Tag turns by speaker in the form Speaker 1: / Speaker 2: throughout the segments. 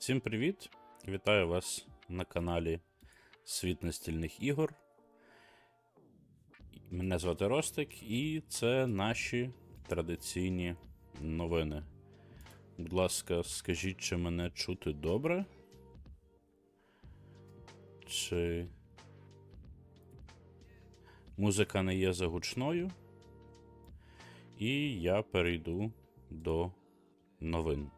Speaker 1: Всім привіт! Вітаю вас на каналі Світ настільних ігор. Мене звати Ростик, і це наші традиційні новини. Будь ласка, скажіть, чи мене чути добре? Чи музика не є загучною? І я перейду до новин.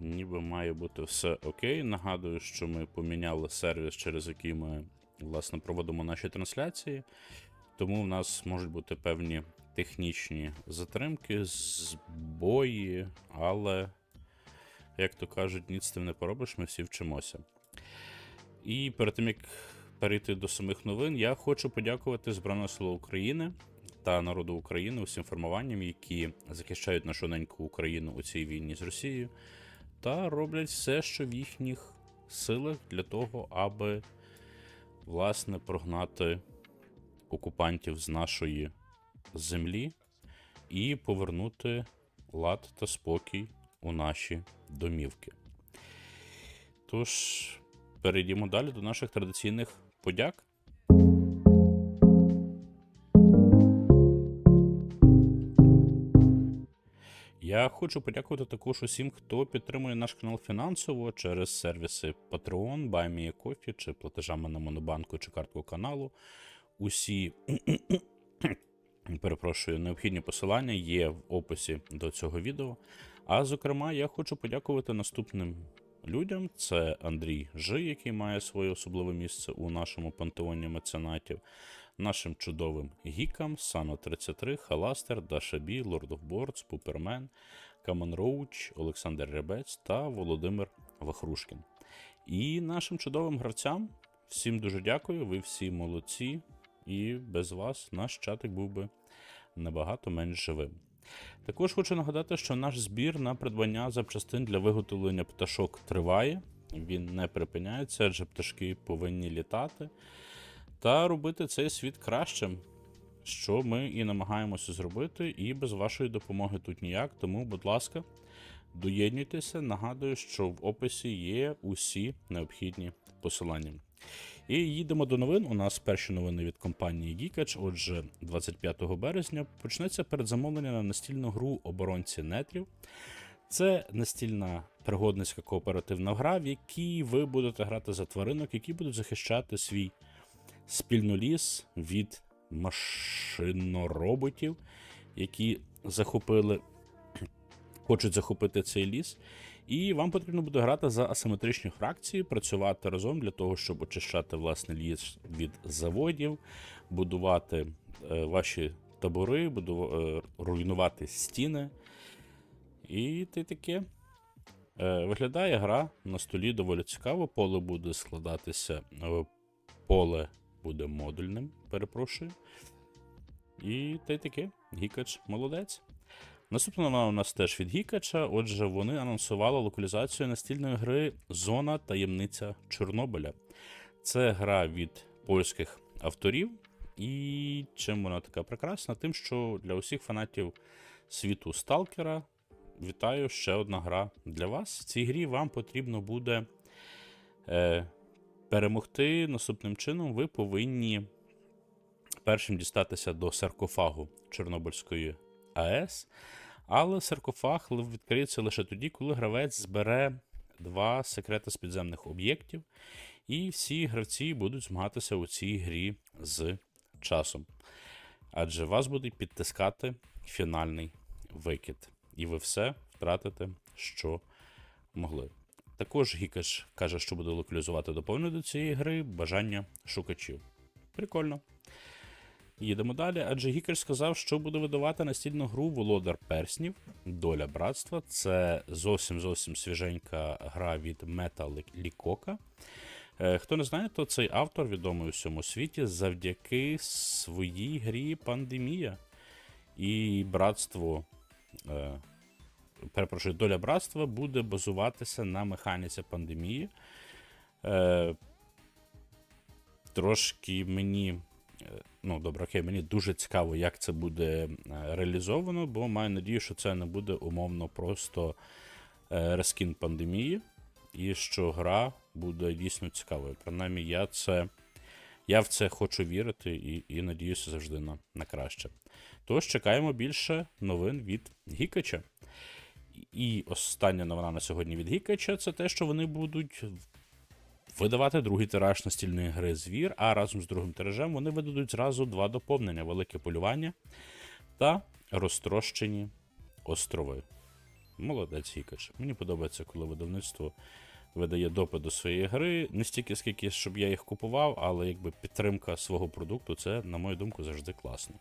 Speaker 1: Ніби має бути все окей. Нагадую, що ми поміняли сервіс, через який ми власне проводимо наші трансляції. Тому в нас можуть бути певні технічні затримки, збої, але, як то кажуть, ніц тим не поробиш, ми всі вчимося. І перед тим як перейти до самих новин, я хочу подякувати Збройним силам України та народу України усім формуванням, які захищають нашу неньку Україну у цій війні з Росією, та роблять все, що в їхніх силах для того, аби власне прогнати окупантів з нашої землі і повернути лад та спокій у наші домівки. Тож, перейдімо далі до наших традиційних подяк. Я хочу подякувати також усім, хто підтримує наш канал фінансово через сервіси Patreon, BuyMeACoffee чи платежами на Монобанку чи картку каналу. Усі перепрошую, необхідні посилання є в описі до цього відео. А зокрема, я хочу подякувати наступним людям: це Андрій Жи, який має своє особливе місце у нашому пантеоні меценатів, нашим чудовим гікам, Сано 33, Халастер, Дашабі, Lord of Boards, Пупермен, Камон Роуч, Олександр Рябець та Володимир Вахрушкін. І нашим чудовим гравцям всім дуже дякую, ви всі молодці, і без вас наш чатик був би набагато менш живим. Також хочу нагадати, що наш збір на придбання запчастин для виготовлення пташок триває, він не припиняється, адже пташки повинні літати та робити цей світ кращим, що ми і намагаємося зробити, і без вашої допомоги тут ніяк. Тому, будь ласка, доєднуйтеся. Нагадую, що в описі є усі необхідні посилання. І їдемо до новин. У нас перші новини від компанії Geekatch. Отже, 25 березня почнеться передзамовлення на настільну гру оборонці нетрів. Це настільна пригодницька кооперативна гра, в якій ви будете грати за тваринок, які будуть захищати свій спільноліс від машинороботів, які захопили, хочуть захопити цей ліс. І вам потрібно буде грати за асиметричні фракції, працювати разом для того, щоб очищати власне ліс від заводів, будувати е, ваші табори, буду... е, руйнувати стіни. І ти таке. Е, виглядає гра на столі доволі цікаво. Поле буде складатися, е, поле буде модульним, перепрошую. І та й таке. Гікач молодець. Наступна новина у нас теж від Гікача. Отже, вони анонсували локалізацію настільної гри Зона таємниця Чорнобиля. Це гра від польських авторів. І чим вона така прекрасна? Тим, що для усіх фанатів світу Сталкера вітаю ще одна гра для вас. В цій грі вам потрібно буде е, перемогти наступним чином. Ви повинні першим дістатися до саркофагу Чорнобильської АЕС. Але саркофаг відкриється лише тоді, коли гравець збере два секрети з підземних об'єктів, і всі гравці будуть змагатися у цій грі з часом. Адже вас буде підтискати фінальний викид. І ви все втратите, що могли. Також Гікаш каже, що буде локалізувати доповнення до цієї гри бажання шукачів. Прикольно. Їдемо далі, адже Гікер сказав, що буде видавати настільну гру Володар Перснів, Доля братства. Це зовсім зовсім свіженька гра від Мета Лікока. Хто не знає, то цей автор відомий у всьому світі завдяки своїй грі Пандемія. І братство, е, перепрошую, доля братства буде базуватися на механіці пандемії. Е, Трошки мені ну, добре, окей, мені дуже цікаво, як це буде е, реалізовано, бо маю надію, що це не буде умовно просто е, рескін пандемії, і що гра буде дійсно цікавою. Принаймні, я це. Я в це хочу вірити і, і надіюся завжди на, на краще. Тож чекаємо більше новин від Гікача. І остання новина на сьогодні від Гікача це те, що вони будуть видавати другий тираж настільної гри Звір, а разом з другим тиражем вони видадуть зразу два доповнення: велике полювання та розтрощені острови. Молодець Гікач. Мені подобається, коли видавництво видає допит до своєї гри. Не стільки, скільки, щоб я їх купував, але якби підтримка свого продукту це, на мою думку, завжди класно.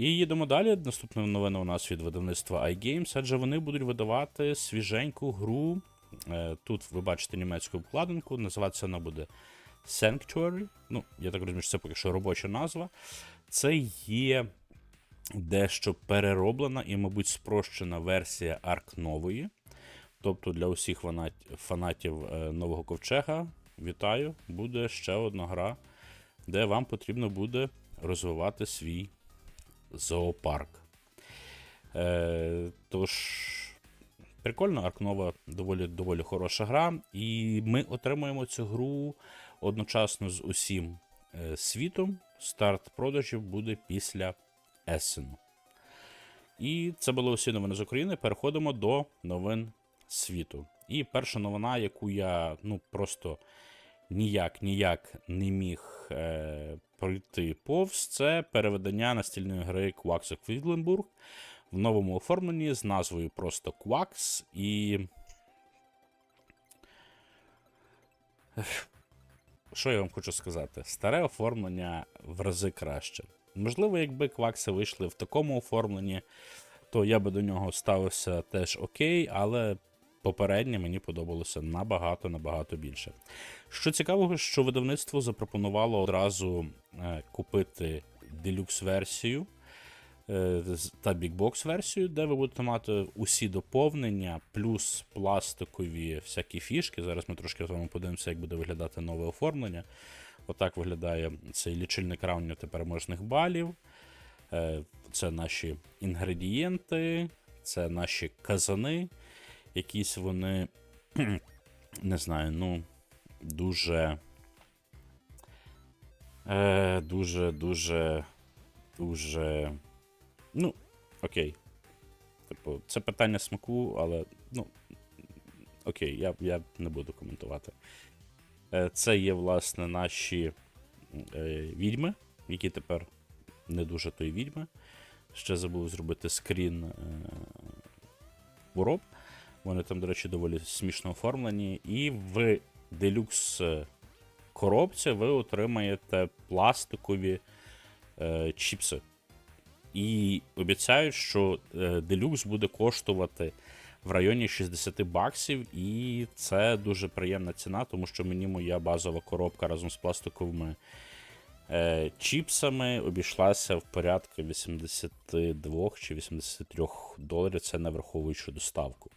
Speaker 1: І їдемо далі. Наступна новина у нас від видавництва iGames, адже вони будуть видавати свіженьку гру. Е, Тут ви бачите німецьку обкладинку, називатися вона буде Sanctuary. Ну, я так розумію, що це поки що робоча назва. Це є дещо перероблена і, мабуть, спрощена версія Арк нової. Тобто для усіх фанатів е, нового ковчега, вітаю, буде ще одна гра, де вам потрібно буде розвивати свій зоопарк. Е, тож, прикольно, Аркнова доволі, доволі хороша гра, і ми отримуємо цю гру одночасно з усім е, світом. Старт продажів буде після Есену. І це були усі новини з України. Переходимо до новин світу. І перша новина, яку я ну просто ніяк ніяк не міг е, пройти повз, це переведення настільної гри Quacks Quedlinburg в новому оформленні з назвою просто Quacks. І. Що я вам хочу сказати? Старе оформлення в рази краще. Можливо, якби квакси вийшли в такому оформленні, то я би до нього ставився теж окей, але попереднє мені подобалося набагато набагато більше. Що цікавого, що видавництво запропонувало одразу е, купити делюкс-версію е, та бікбокс-версію, де ви будете мати усі доповнення, плюс пластикові всякі фішки. Зараз ми трошки з вами подивимося, як буде виглядати нове оформлення. Отак виглядає цей лічильник раундів та переможних балів. Е, Це наші інгредієнти, це наші казани. Якісь вони, не знаю, ну, дуже. Е, Дуже, дуже, дуже. Ну, окей. Типу, це питання смаку, але, ну. Окей, я, я не буду коментувати. Е, Це є, власне, наші е, відьми, які тепер не дуже то й відьми. Ще забув зробити скрін е, вороб. Вони там, до речі, доволі смішно оформлені. І в делюкс коробці ви отримаєте пластикові е, чіпси. І обіцяють, що делюкс буде коштувати в районі 60 баксів, і це дуже приємна ціна, тому що мені моя базова коробка разом з пластиковими е, чіпсами обійшлася в порядку 82 чи 83 доларів. Це не враховуючи доставку.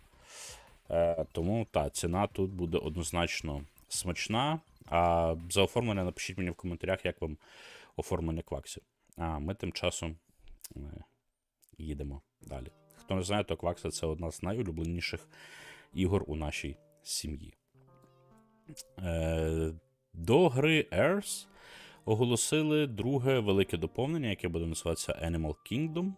Speaker 1: Е, тому та ціна тут буде однозначно смачна. А за оформлення напишіть мені в коментарях, як вам оформлення кваксів. А ми тим часом е, їдемо далі. Хто не знає, то Квакса це одна з найулюбленіших ігор у нашій сім'ї. Е, до гри Airs оголосили друге велике доповнення, яке буде називатися Animal Kingdom.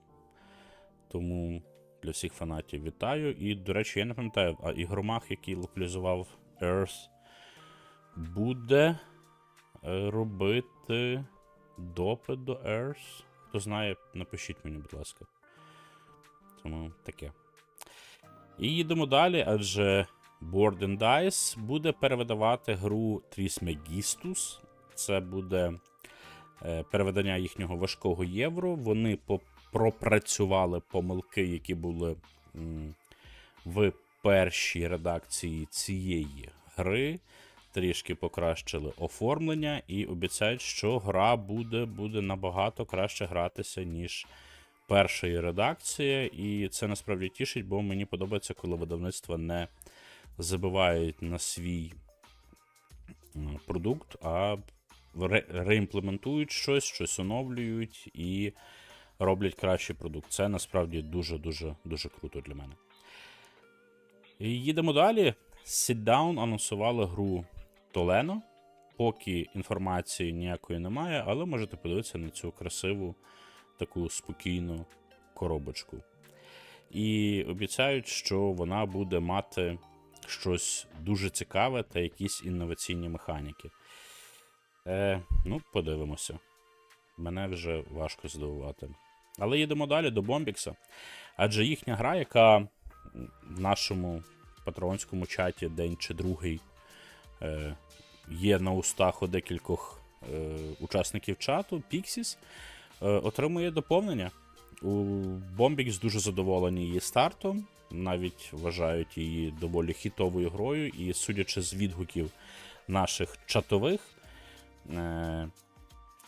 Speaker 1: Тому для всіх фанатів вітаю. І, до речі, я не пам'ятаю, а ігромах, який локалізував Earth, буде е, робити допит до Earth. Хто знає, напишіть мені, будь ласка. Тому таке. І їдемо далі, адже Board and Dice буде перевидавати гру Trismegistus. Це буде е, переведення їхнього важкого євро. Вони пропрацювали помилки, які були в першій редакції цієї гри. Трішки покращили оформлення і обіцяють, що гра буде, буде набагато краще гратися, ніж першої редакції. І це насправді тішить, бо мені подобається, коли видавництва не забивають на свій продукт, а реімплементують щось, щось оновлюють і роблять кращий продукт. Це насправді дуже-дуже дуже круто для мене. І Їдемо далі. Sitdown анонсували гру Толено. Поки інформації ніякої немає, але можете подивитися на цю красиву, таку спокійну коробочку. І обіцяють, що вона буде мати щось дуже цікаве та якісь інноваційні механіки. Е, ну, подивимося. Мене вже важко здивувати. Але їдемо далі до Бомбікса. Адже їхня гра, яка в нашому патронському чаті день чи другий е, є на устах у декількох е, учасників чату, Pixies, е, отримує доповнення. У Bombix дуже задоволені її стартом, навіть вважають її доволі хітовою грою, і судячи з відгуків наших чатових,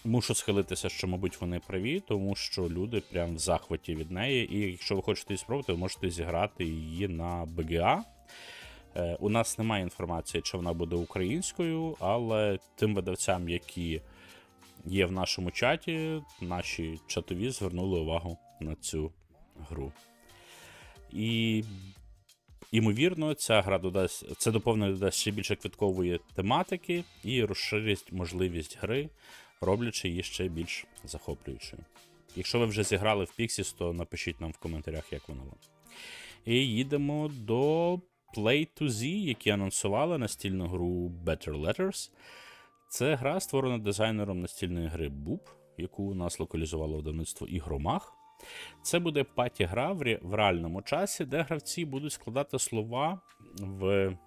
Speaker 1: мушу схилитися, що, мабуть, вони праві, тому що люди прям в захваті від неї. І якщо ви хочете її спробувати, ви можете зіграти її на BGA. Е, У нас немає інформації, чи вона буде українською, але тим видавцям, які є в нашому чаті, наші чатові звернули увагу на цю гру. І, ймовірно, ця гра додасть, це доповнення додасть ще більше квиткової тематики і розширить можливість гри, роблячи її ще більш захоплюючою. Якщо ви вже зіграли в Pixies, то напишіть нам в коментарях, як вона вам. І їдемо до Play to Z, які анонсували настільну гру Better Letters. Це гра, створена дизайнером настільної гри Boop, яку у нас локалізувало видавництво Ігромах. Це буде паті-гра в реальному часі, де гравці будуть складати слова в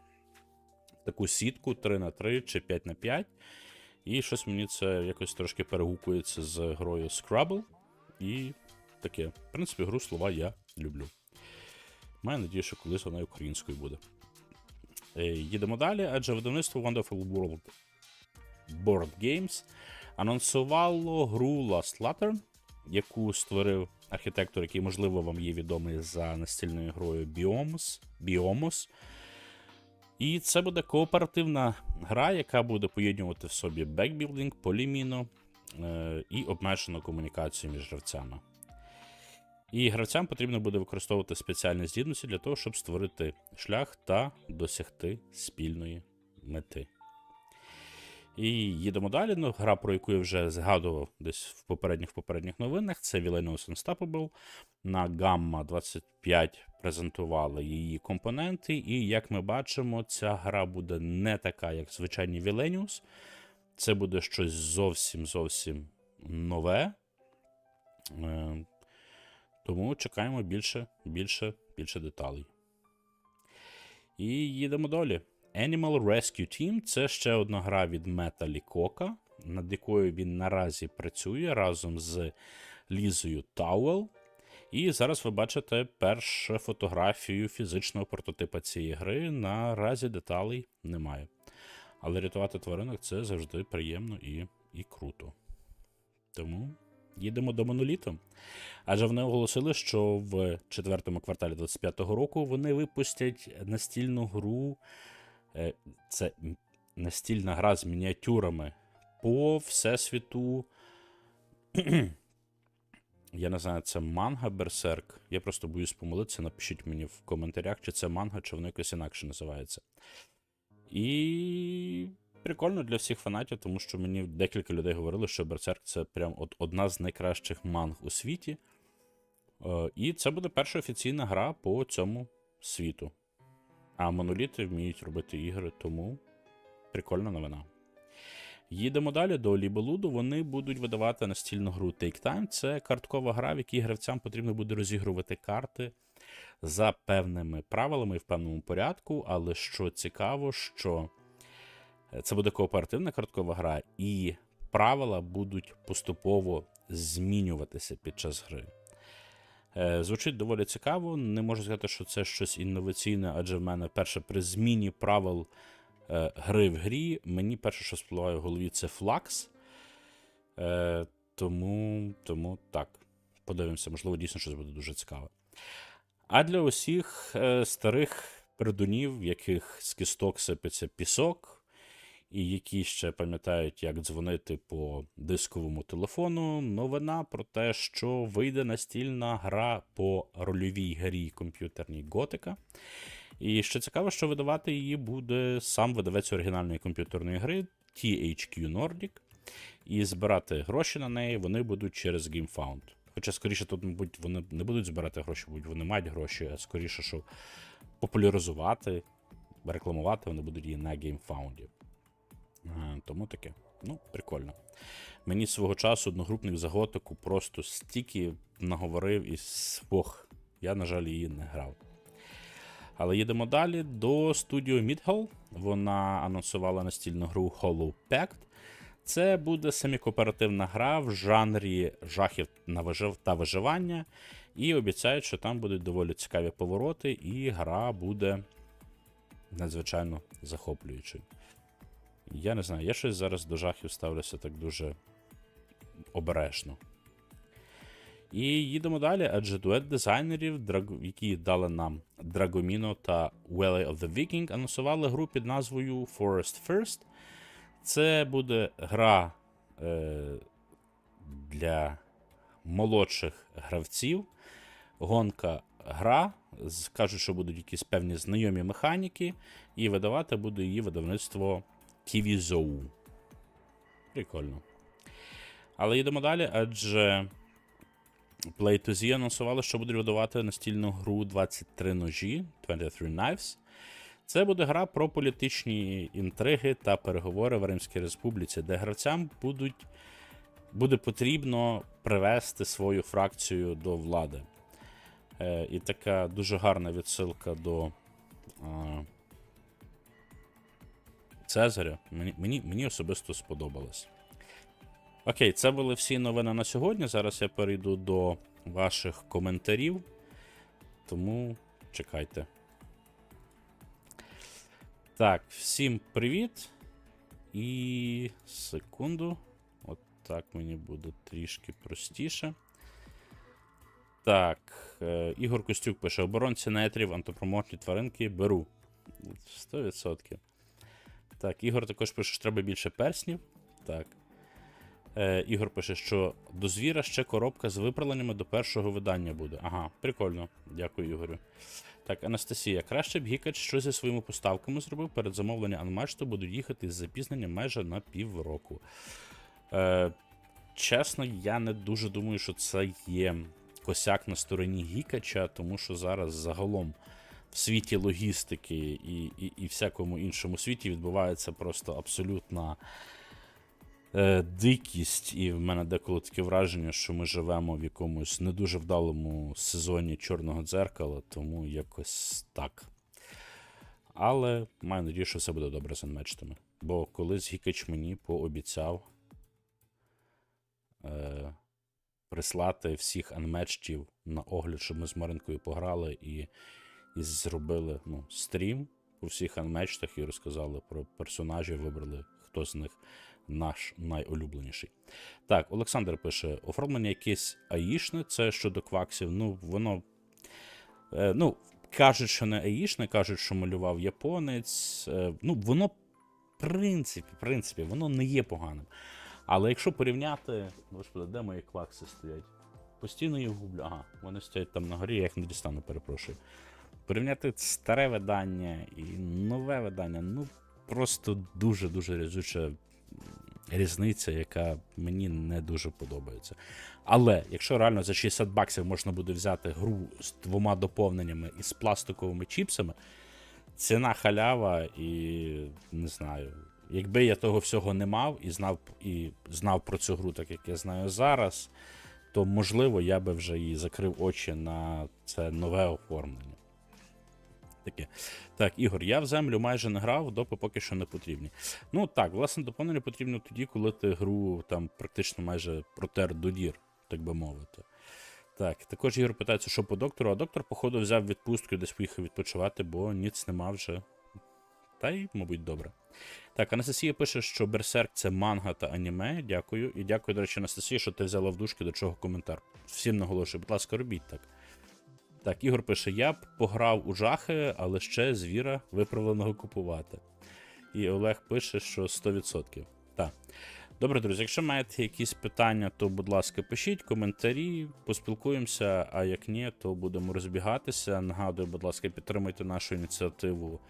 Speaker 1: таку сітку 3 на 3 чи 5 на 5 І щось мені це якось трошки перегукується з грою Scrabble. І таке. В принципі, гру слова я люблю. Маю надію, що колись вона українською буде. Е, Їдемо далі, адже видавництво Wonderful World Board Games анонсувало гру Last Latter, яку створив архітектор, який, можливо, вам є відомий за настільною грою Biomos. Biomos. І це буде кооперативна гра, яка буде поєднувати в собі бекбілдинг, поліміно е, і обмежену комунікацію між гравцями. І гравцям потрібно буде використовувати спеціальні здібності для того, щоб створити шлях та досягти спільної мети. І їдемо далі. Ну, гра, про яку я вже згадував десь в попередніх попередніх новинах, це Villainous Unstoppable. На Gamma 25 презентували її компоненти, і як ми бачимо, ця гра буде не така, як звичайні Villainous. Це буде щось зовсім зовсім нове. Е, Тому чекаємо більше, більше, більше деталей. І їдемо далі. Animal Rescue Team це ще одна гра від Мета Лікока, над якою він наразі працює разом з Лізою Тауел. І зараз ви бачите першу фотографію фізичного прототипа цієї гри. Наразі деталей немає. Але рятувати тваринок це завжди приємно і, і круто. Тому їдемо до моноліту. Адже вони оголосили, що в четвертому кварталі 25-го року вони випустять настільну гру. Е, Це настільна гра з мініатюрами по всесвіту. Я не знаю, це манга Берсерк. Я просто боюсь помилитися. Напишіть мені в коментарях, чи це манга, чи воно якось інакше називається. І прикольно для всіх фанатів, тому що мені декілька людей говорили, що Берсерк це прям от одна з найкращих манг у світі. Е, І це буде перша офіційна гра по цьому світу. А моноліти вміють робити ігри, тому прикольна новина. Їдемо далі до Лібелуду. Вони будуть видавати настільну гру Take Time. Це карткова гра, в якій гравцям потрібно буде розігрувати карти за певними правилами і в певному порядку. Але що цікаво, що це буде кооперативна карткова гра, і правила будуть поступово змінюватися під час гри. Е, Звучить доволі цікаво. Не можу сказати, що це щось інноваційне, адже в мене перше при зміні правил гри в грі, мені перше, що спливає в голові, це флакс. Е, тому, тому так, подивимося, можливо, дійсно щось буде дуже цікаве. А для усіх е, старих пердунів, в яких з кісток сипеться пісок, і які ще пам'ятають, як дзвонити по дисковому телефону. Новина про те, що вийде настільна гра по рольовій грі комп'ютерній Готика. І що цікаво, що видавати її буде сам видавець оригінальної комп'ютерної гри THQ Nordic. І збирати гроші на неї вони будуть через GameFound. Хоча, скоріше, тут, мабуть, вони не будуть збирати гроші, мабуть, вони мають гроші, а скоріше, що популяризувати, рекламувати вони будуть її на GameFound. Е, Тому таке. Ну, прикольно. Мені свого часу одногрупник за готику просто стільки наговорив і ох, я, на жаль, її не грав. Але їдемо далі до студіо Midhall. Вона анонсувала настільну гру Hollow Pact. Це буде семікооперативна гра в жанрі жахів та виживання. І обіцяють, що там будуть доволі цікаві повороти, і гра буде надзвичайно захоплюючою. Я не знаю, я щось зараз до жахів ставлюся так дуже обережно. І їдемо далі, адже дует дизайнерів, які дали нам Dragomino та Valley of the Viking, анонсували гру під назвою Forest First. Це буде гра е, для молодших гравців. Гонка гра. Кажуть, що будуть якісь певні знайомі механіки, і видавати буде її видавництво Kivizou. Прикольно. Але йдемо далі, адже Play2Z анонсували, що будуть видавати настільну гру 23 ножі 23 Knives. Це буде гра про політичні інтриги та переговори в Римській Республіці, де гравцям будуть, буде потрібно привести свою фракцію до влади. Е, і така дуже гарна відсилка до а, Цезаря. Мені, мені, особисто сподобалось. Окей, це були всі новини на сьогодні. Зараз я перейду до ваших коментарів. Тому чекайте. Так, всім привіт. І секунду. От так мені буде трішки простіше. Так, е, Ігор Костюк пише: оборонці нетрів, антропоморфні тваринки беру. 100%. Так, Ігор також пише, що треба більше перснів. Так. Е, Ігор пише, що до звіра ще коробка з виправленнями до першого видання буде. Ага, прикольно. Дякую, Ігорю. Так, Анастасія, краще б Гікач що зі своїми поставками зробив перед замовленням Анмачту будуть їхати з запізненням майже на півроку. Е, чесно, я не дуже думаю, що це є косяк на стороні Гікача, тому що зараз загалом в світі логістики і, і, і всякому іншому світі відбувається просто абсолютна е, дикість, і в мене деколи таке враження, що ми живемо в якомусь не дуже вдалому сезоні чорного дзеркала, тому якось так. Але маю надію, що все буде добре з анмечтами. Бо колись Гікач мені пообіцяв е, прислати всіх анмечтів на огляд, щоб ми з Маринкою пограли і, і зробили ну, стрім по всіх анмечтах і розказали про персонажів, вибрали, хто з них наш найулюбленіший. Так, Олександр пише: оформлення якесь аїшне, це щодо кваксів. Ну, воно. Е, ну, кажуть, що не аїшне, кажуть, що малював японець. Е, ну, воно, в принципі, принципі, воно не є поганим. Але якщо порівняти. Господи, де мої квакси стоять? Постійно їх гублю. Ага, вони стоять там на горі, я їх не дістану, перепрошую. Порівняти старе видання і нове видання, ну просто дуже-дуже різуча різниця, яка мені не дуже подобається. Але якщо реально за 60 баксів можна буде взяти гру з двома доповненнями і з пластиковими чіпсами, ціна халява, і не знаю. Якби я того всього не мав і знав, і знав про цю гру, так як я знаю зараз, то можливо я би вже і закрив очі на це нове оформлення. Таке. Так, Ігор, я в землю майже не грав, допи поки що не потрібні. Ну так, власне, доповнення потрібно тоді, коли ти гру там практично майже протер до дір, так би мовити. Так, також Ігор питається, що по доктору, а доктор, походу, взяв відпустку і десь поїхав відпочивати, бо ніц нема вже. Та й, мабуть, добре. Так, Анастасія пише, що Берсерк це манга та аніме. Дякую. І дякую, до речі, Анастасія, що ти взяла в дужки до чого коментар. Всім наголошую, будь ласка, робіть так. Так, Ігор пише: я б пограв у жахи, але ще звіра виправленого купувати. І Олег пише, що 100%. Так. Добре, друзі, якщо маєте якісь питання, то, будь ласка, пишіть коментарі, поспілкуємося, а як ні, то будемо розбігатися. Нагадую, будь ласка, підтримуйте нашу ініціативу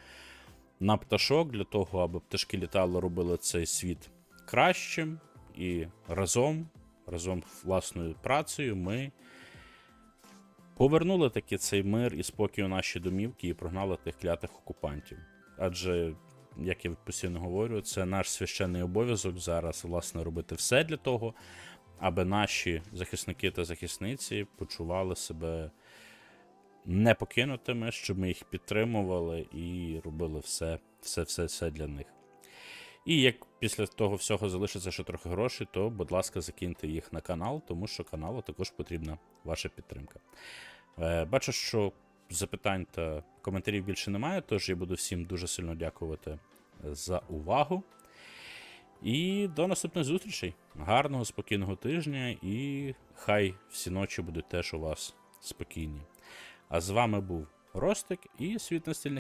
Speaker 1: на пташок для того, аби пташки літали, робили цей світ кращим. І разом, разом власною працею, ми повернули таки цей мир і спокій у наші домівки і прогнали тих клятих окупантів. Адже, як я постійно говорю, це наш священний обов'язок зараз, власне, робити все для того, аби наші захисники та захисниці почували себе не покинутими, щоб ми їх підтримували і робили все, все, все, все для них. І як після того всього залишиться ще трохи грошей, то, будь ласка, закиньте їх на канал, тому що каналу також потрібна ваша підтримка. Е, Бачу, що запитань та коментарів більше немає, тож я буду всім дуже сильно дякувати за увагу. І до наступних зустрічей. Гарного, спокійного тижня, і хай всі ночі будуть теж у вас спокійні. А з вами був Ростик і світ настільних